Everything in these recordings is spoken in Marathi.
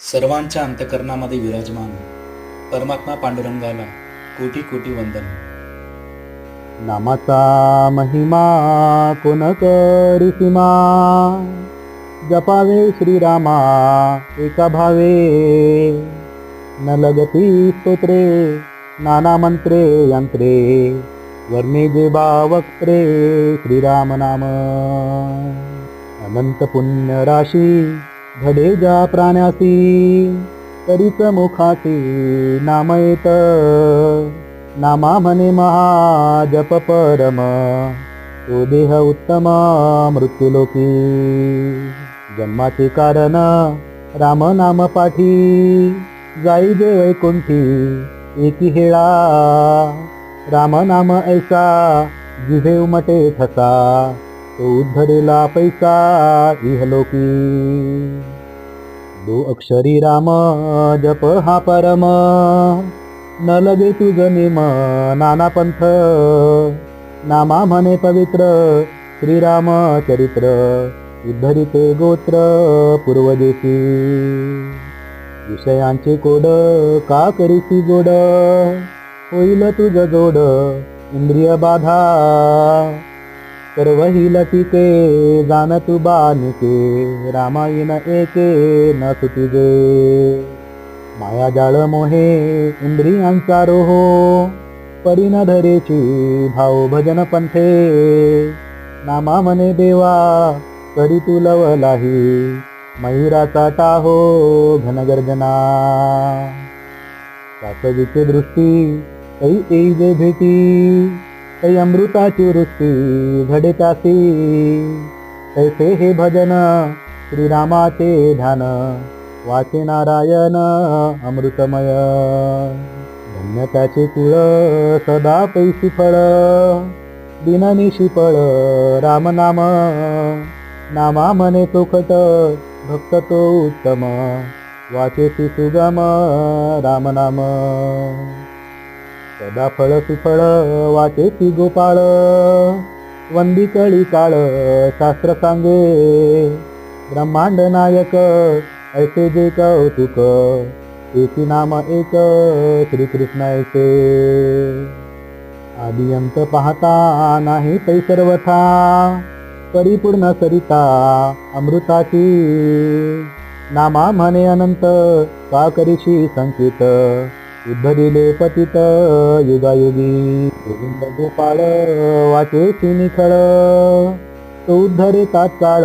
सर्वांच्या अंतकरणामध्ये विराजमान परमात्मा पांडुरंगाला कोटी कोटी वंदन. नामाचा महिमा कोण सीमा जपावे श्रीरामा एका भावे. न लगती स्तोत्रे नाना मंत्रे यंत्रे. वर्णे जे वक्त्रे श्रीराम नाम. अनंत पुण्य राशी. घडे ज्या प्राण्यासी तरीच मुखाची नाम येत. नामा म्हणे महा जप परम तो देह उत्तम मृत्युलोकी. जन्माचे कारण राम नाम पाठी जाई जे वैकुंठी एकी हेळा. राम नाम ऐसा जिभे उमटे ठसा. उद्धरेला पैसा इहलोकी. दो अक्षरी राम जप हा परम. न लगे तुझ निम नाना पंथ. नामा म्हणे पवित्र श्रीराम चरित्र. उद्धरिते गोत्र पूर्वदेशी. विषयांचे कोड का करीसी गोड होईल तुझ जोड इंद्रिय बाधा. सर्व लटिके जाण तू बानिके रामायण एके न सुतिजे माया जाळ मोहे इंद्रियांचा रोहो परिण धरेची भाव भजन पंथे. नामा मने देवा करी तू लवलाही मयुराचा टाहो घनगर्जना. शासकीचे दृष्टी ऐ ऐ जे भेटी. तै अमृताची वृत्ती घडे त्यासी तैसे हे भजन श्रीरामाचे ध्यान वाचे नारायण अमृतमय. धन्य त्याचे कुळ सदा पैसी फळ दिननिशी फळ राम नाम. नामा मने तो खट भक्त तो उत्तम वाचेसी सुगम राम नाम. सदा फळ सुफळ वाचेसी गोपाळ. वंदी कळी काळ शास्त्र सांगे. ब्रह्मांड नायक ऐसे जे कौतुक. एकी नाम एक श्रीकृष्ण ऐसे. आदियंत पाहता नाही तै सर्वथा. परिपूर्ण सरिता अमृताची. नामा म्हणे अनंत का करीशी संकेत? उद्धरिले पतित युगायुगी. गोविंद गोपाळ वाचे निखळ तो उद्धरे तात्काळ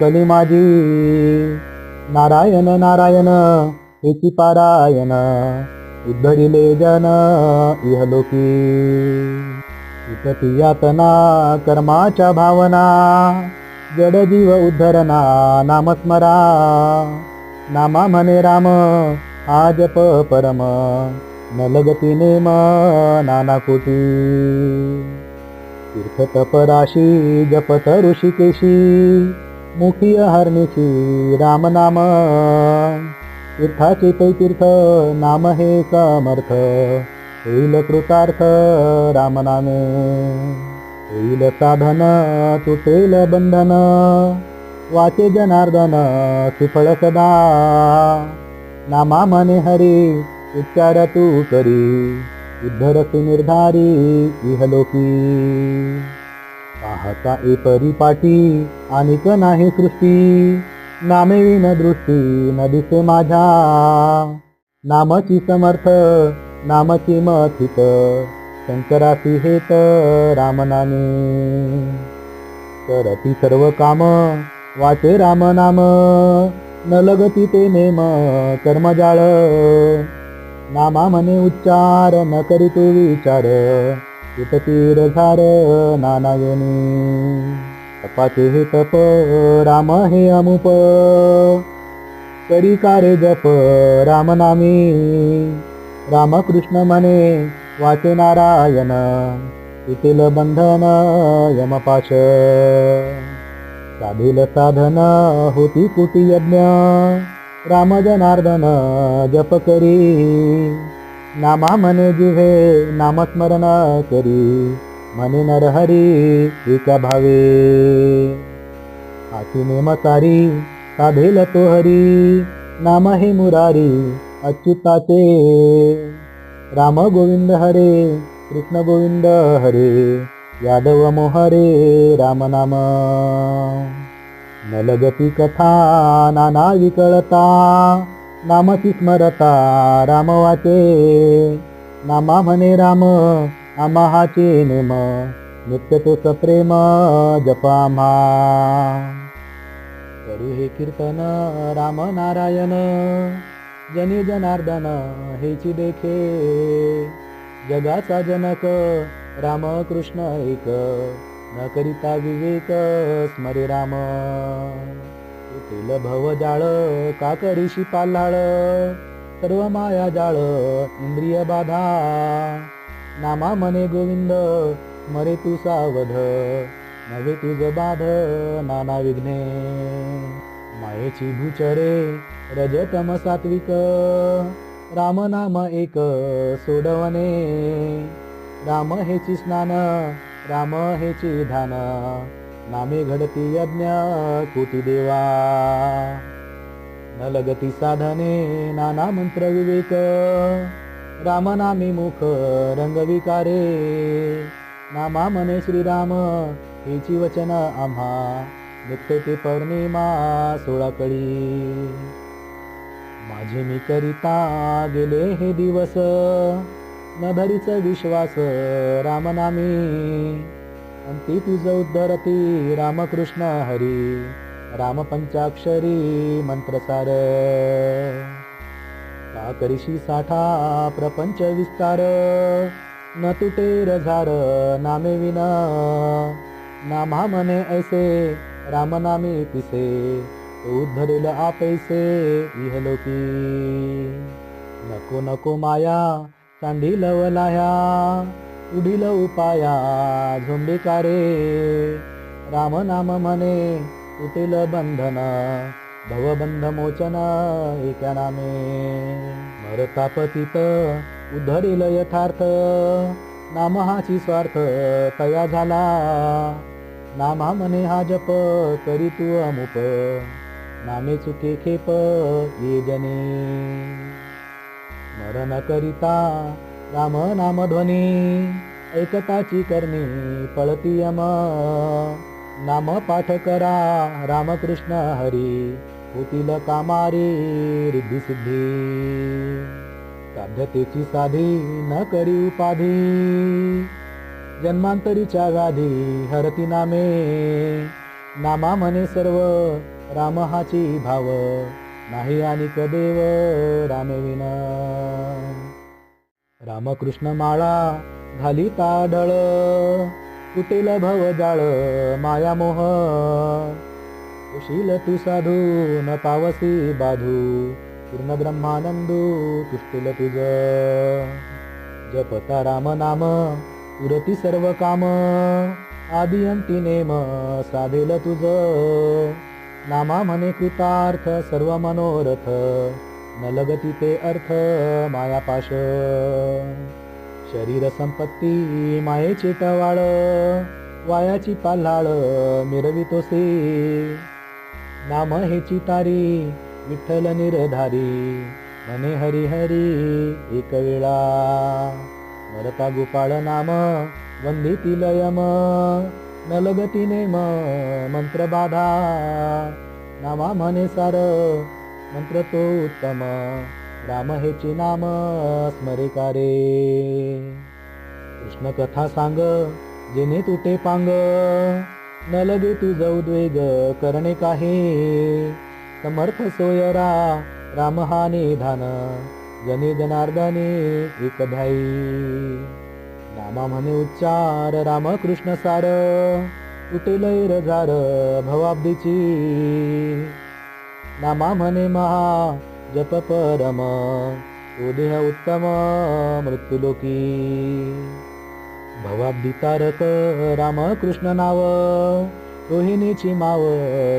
कली माझी नारायण नारायण हेची पारायण. उद्धरिले जन इहलोकी. इतती यातना कर्माच्या भावना. जड जीव उद्धरना नामस्मरा. नामा म्हणे राम आजप परम न लगती नेम नाना कोटी तीर्थ तपराशी जपत ऋषिकेशी मुखी हरणीची राम नाम. तीर्थाचे तीर्थ नाम हे समर्थ होईल कृतार्थ राम नामे. होईल साधन तुटेल बंधन वाचे जनार्दन सुफळ सदा. नामा मने हरी उच्चार तू करी उद्धरसी निर्धारी इहलोकी. पाहता ए परिपाटी आणिक नाही सृष्टी नामे विन दृष्टी न दिसे माझ्या. नामची समर्थ नामची मथित शंकरासी हेत रामनामे. करती सर्व काम वाचे राम नाम न लगती ते नेम कर्मजाळ. नामा मने उच्चार न करी ते विचार. तीर झार नानायनी. तपाचे हे तप राम हे अमुप. करी कारे जप राम नामी. रामकृष्ण म्हणे वाचे नारायण. तिथील बंधन यमपाश. साधील साधन होती कुटी यज्ञ राम जनार्दन जप करी। नामा मने जिव्हे नामस्मरण करी। मने नरहरी एका भावे। हाती नेमतारी साधेल तो हरी नाम हे मुरारी अच्युताचे। राम गोविंद हरे कृष्ण गोविंद हरे। यादव मोहरे राम नाम. नलगती कथा नाना विकळता. नामची स्मरता राम वाचे. नामा म्हणे राम आम्हाचे नेम. नित्य तो सप्रेम जपामा करू हे कीर्तन राम नारायण. जने जनार्दन हेची देखे. जगाचा जनक राम कृष्ण एक न करिता विवेक स्मरे राम. तेल भव जाळ का करीशी सर्व माया जाळ इंद्रिय बाधा. नामा मने गोविंद मरे तू सावध नवे तुझ बाध नाना विघ्ने. मायेची भूचरे रजतम सात्विक राम नाम एक सोडवने राम हेची स्नान राम हेची धान नामे घडती यज्ञ कुती देवा. न लगती साधने नाना मंत्र विवेक रामनामी मुख रंग विकारे. नामा मने श्रीराम हेची वचन आम्हा निघते ते पौर्णिमा सोळा कळी माझे मी करिता गेले हे दिवस न धरीच विश्वास रामनामी. अंती तुझ उद्धरती रामकृष्ण हरी. राम पंचाक्षरी मंत्रसार. का करीशी साठा प्रपंच विस्तार. न तुटे रझार नामे विना. नामा मने ऐसे रामनामी पिसे. उद्धरेल आपैसे इहलोकी. नको नको माया चांदी लवलाया उडील उपाया झोंबिकारे राम नाम म्हणे उठेल बंधन भवबंध मोचन एका नामे. मरता पतित उद्धरेल यथार्थ नाम हाची स्वार्थ तया झाला. नामा मने हा जप करी तू अमुप नामे चुके खेप ये जने. स्मरण करिता राम नाम ध्वनी ऐकताची करणी पळती यम. नाम पाठ करा रामकृष्ण हरी होतील कामारी रिद्धी सिद्धी. साध्यतेची साधी न करी उपाधी जन्मांतरीच्या गाधी हरती नामे. नामा म्हणे सर्व राम हाची भाव. नाही आणि कदेव रामे रामकृष्ण माळा घाली ताडळ तुटेल भव जाळ माया मोह. उशील तू साधू न पावसी बाधू पूर्ण ब्रह्मानंदू तुष्टील तुझ. जपता राम नाम उरती सर्व काम आदि अंती नेम साधेल तुझ. नामा म्हणे कृतार्थ सर्व मनोरथ न लगती ते अर्थ मायापाश। शरीर संपत्ती मायेचे टवाळ वायाची पाल्हाळ मिरवितोसे नाम हेची तारी विठ्ठल निरधारी म्हणे हरी हरी एक वेळा। मरता गोपाळ नाम वंदितील यम न म मंत्र बाधा. नामा म्हणे सार मंत्र तो उत्तम. राम हेचे नाम स्मरे कारे कृष्ण कथा सांग जेने तुटे पांग. न लगे तुझ उद्वेग करणे काहे? समर्थ सोयरा राम हा निधान. जने जनार्दने एक ध्यायी नामा म्हणे उच्चार राम कृष्ण सार. तुटेल रजार भवाब्दीची. नामा म्हणे महा जप परम. तो देह उत्तम मृत्युलोकी. भवाब्दी तारक राम कृष्ण नाव. रोहिणीची माव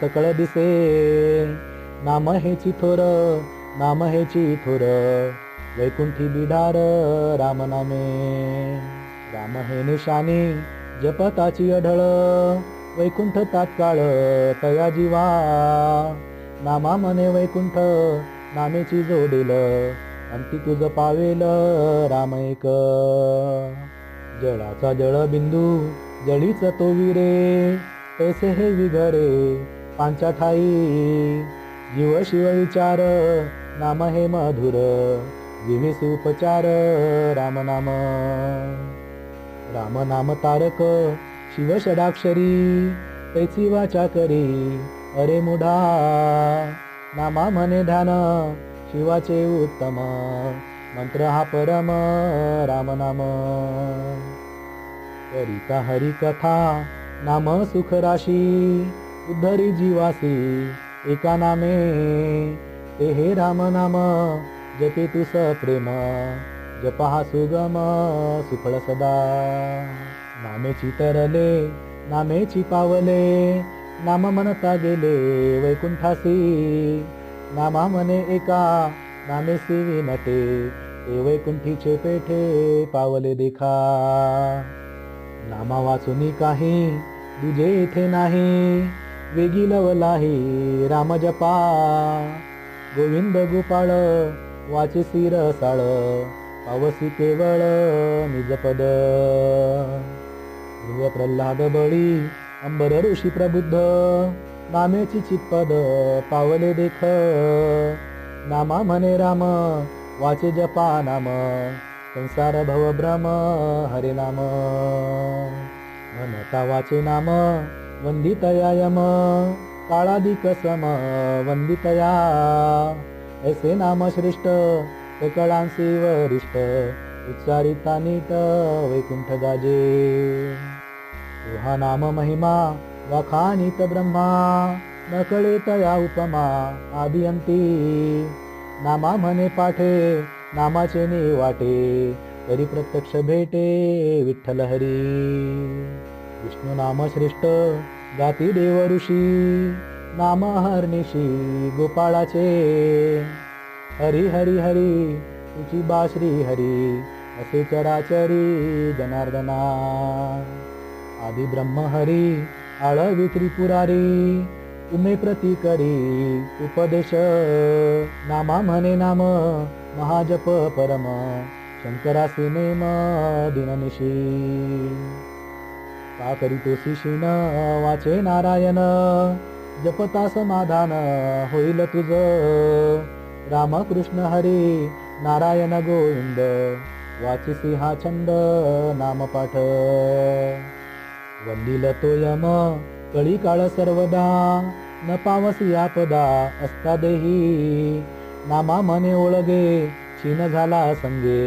सकळ दिसे. नाम हेची थोर नाम हेची थोर. वैकुंठी बिढार राम नामे. राम हे निशानी जपताची अढळ. वैकुंठ तात्काळ तया जीवा. नामा मने वैकुंठ नामेची जोडील. अंती तुझ पावेल राम एक. जळाचा जळ बिंदू जळीच तो विरे. तैसे हे विघरे पांचा ठाई. जीव शिव विचार नाम हे मधुर. जिव्हेसी उपचार राम नाम. राम नाम तारक शिव षडाक्षरी तैची वाचा करी अरे मुढा नामा म्हणे ध्यान शिवाचे उत्तम. मंत्र हा परम राम नाम. करिता हरी कथा नाम सुख राशी. उद्धरी जीवासी एका नामे ते हे राम नाम. जपे तुस प्रेम जपहा सुगम सुफळ सदा। नामेची तरले नामेची पावले नाम म्हणता गेले वैकुंठासी। नामा मने एका नामेसी विनटे ते वैकुंठीचे पेठे पावले देखा। नामा वाचुनी काही दुजे इथे नाही वेगी लवलाही राम जपा। गोविंद गोपाळ वाचे सिर साळ पावसी केवळ निजपद ध्रुव प्रल्हाद बळी अंबर ऋषी प्रबुद्ध. नामेची चित्पद पावले देख. नामा म्हणे राम वाचे जपा नाम. संसार भव भ्रम हरे नाम. म्हणता वाचे नाम वंदितया यम काळाधिक सम वंदितया. ऐसे नाम श्रेष्ठ सकळांसी वरिष्ठ उच्चारिता नीट वैकुंठ गाजे। तुहा नाम महिमा वाखानित ब्रह्मा न कळे तया उपमा आदियंती नामा म्हणे पाठे नामाचे ने वाटे तरी प्रत्यक्ष भेटे विठ्ठल हरी। विष्णू नाम श्रेष्ठ गाती देव ऋषी। नामहरनिशी गोपाळाचे. हरी हरी हरी तुझी बा श्री हरी असे चराचरी जनार्दना. आदि ब्रह्म हरी आळवी त्रिपुरारी तुम्ही प्रती करी उपदेश नामा म्हणे नाम महाजप परम शंकरा नेम दिननिशी. का करीतो शिशीन वाचे नारायण जपता समाधान होईल तुझ. रामकृष्ण हरी नारायण गोविंद वाचिसी हा छंद नामपाठ. वंदिल तो यम कळी काळ सर्वदा न पावसी आपदा असता देही नामा मने ओळगे क्षीण झाला संगे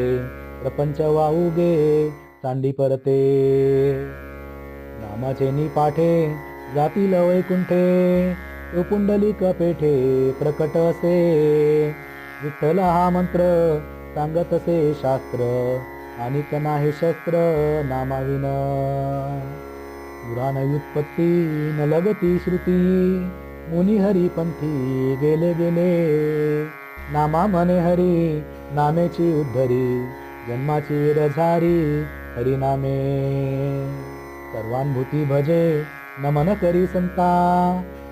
प्रपंच वाऊगे चांडी परते. नामाचे नि पाठे जातील वैकुंठे तो पुंडलिक पेठे प्रकट असे. विठ्ठल हा मंत्र सांगत असे शास्त्र आणि नाही शस्त्र नामाविन. पुराण व्युत्पत्ती न लगती श्रुती मुनी हरी पंथी गेले गेले. नामा म्हणे हरी नामेची उद्धरी जन्माची रझारी हरिनामे. सर्वानुभूती भजे नमन करी संता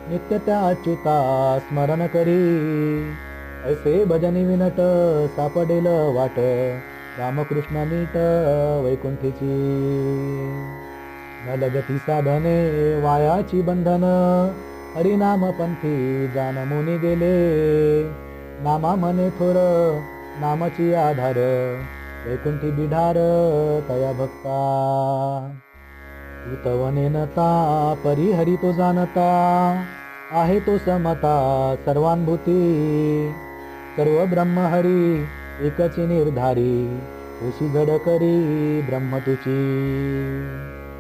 नित्य त्या अच्युता स्मरण करी. ऐसे भजनी विनट सापडेल वाट रामकृष्णा नीट वैकुंठीची. न लगती साधने वायाची बंधन हरिनाम पंथी जान मुनी गेले. नामा मने थोर नामाची आधार वैकुंठी बिढार तया भक्ता. ऋतवनेनता परिहरी तो जाणता आहे तो समता सर्वानुभूती. सर्व ब्रह्महरी एकची निर्धारी तुशी जड करी ब्रह्म तुची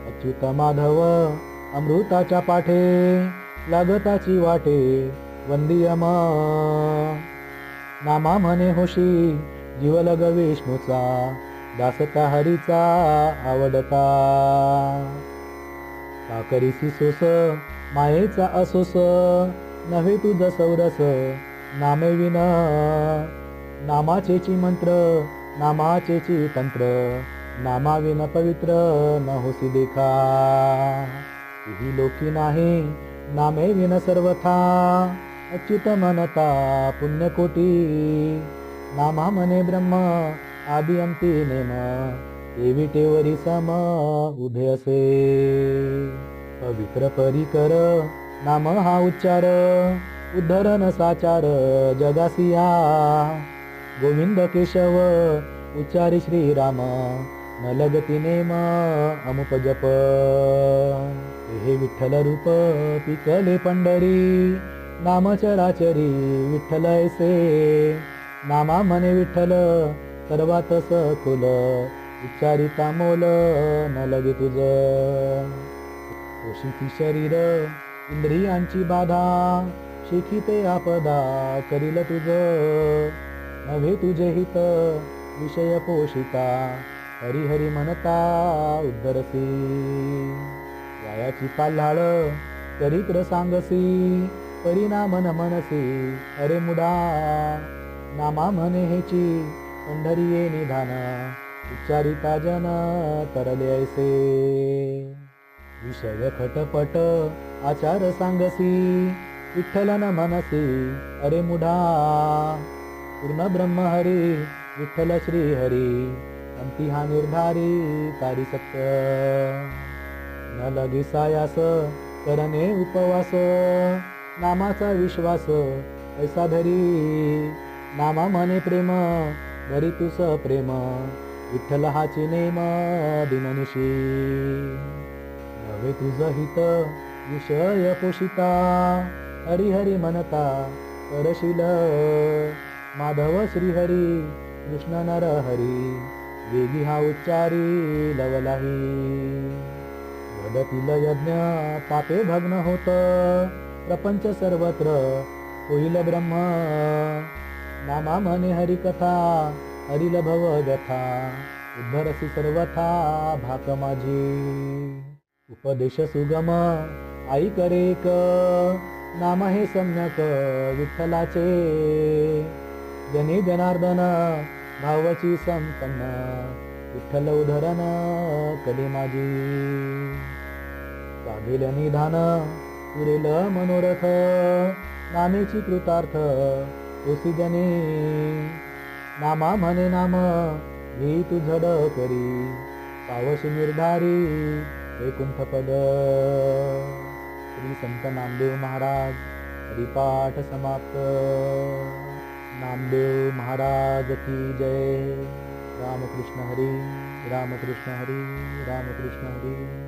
अच्युत माधव अमृताच्या पाठे लागताची वाटे वंदियम नामा म्हणे होशी जीवलग विष्णूचा दासता हरीचा आवडता. काकरीसी सोस मायेचा असोस. नव्हे तुझ सौरस नामे विन. नामाचेची मंत्र नामाचेची तंत्र. नामाविन पवित्र न होसी देखा. ही लोकी नाही नामे विन सर्वथा. अच्युत मनता पुण्यकोटी. नामा मने ब्रह्म आदि अंती नेम. विटेवरी समा उभे असे. पवित्र परिकर नाम हा उच्चार. उद्धरण साचार जगासिया. गोविंद केशव उच्चारी श्रीराम. न लगती नेम अमुप जप. हे विठ्ठल रूप पिकले पंढरी. नाम चराचरी विठ्ठल ऐसे. नामा मने विठ्ठल सर्वात सखुल उच्चारिता मोल न लगे तुझ पोषिती शरीर इंद्रियांची बाधा शिखिते आपदा करील तुझ. नव्हे तुझे हित विषय पोषिता हरिहरी म्हणता उद्धरसी. वायाची पाल्हाळ चरित्र सांगसी परिणाम न मनसी अरे मुडा नामा म्हणे हेची पंढरी ये निधान. उच्चारिता जन तरले ऐसे. विषय खटपट आचार सांगसी विठ्ठल न मनसी अरे मुढा. पूर्ण ब्रह्म हरी विठ्ठल श्री हरी अंती हा निर्धारी कारी सत्य न लगी सायास करणे उपवास नामाचा विश्वास ऐसा धरी. नामा मने प्रेम धरी तुस प्रेम. विठ्ठल हाची नेम दिननिशी नव्हे तुझ हित विषय पोषिता हरिहरी हरी म्हणता करशील। माधव श्रीहरी कृष्ण नर हरी वेगी हा उच्चारी लवलाही। वदतील यज्ञ पापे भग्न होत प्रपंच सर्वत्र होईल ब्रह्म। नामा म्हणे हरिकथा हरिल भव उद्धरसी सर्वथा भाक माझी. उपदेश सुगम आई करेक नाम हे सम्यक विठ्ठलाचे. जनी जनार्दन भावची संपन्न विठ्ठल उधरण कधी माझी. साधेल निधान पुरेल मनोरथ नामेची कृतार्थ तुसी जनी. नामा म्हणे नाम मी तू झड करी पावशी निर्धारी वैकुंठ पद श्री संत नामदेव महाराज हरिपाठ समाप्त. नामदेव महाराज की जय. रामकृष्ण हरी रामकृष्ण हरी रामकृष्ण हरी.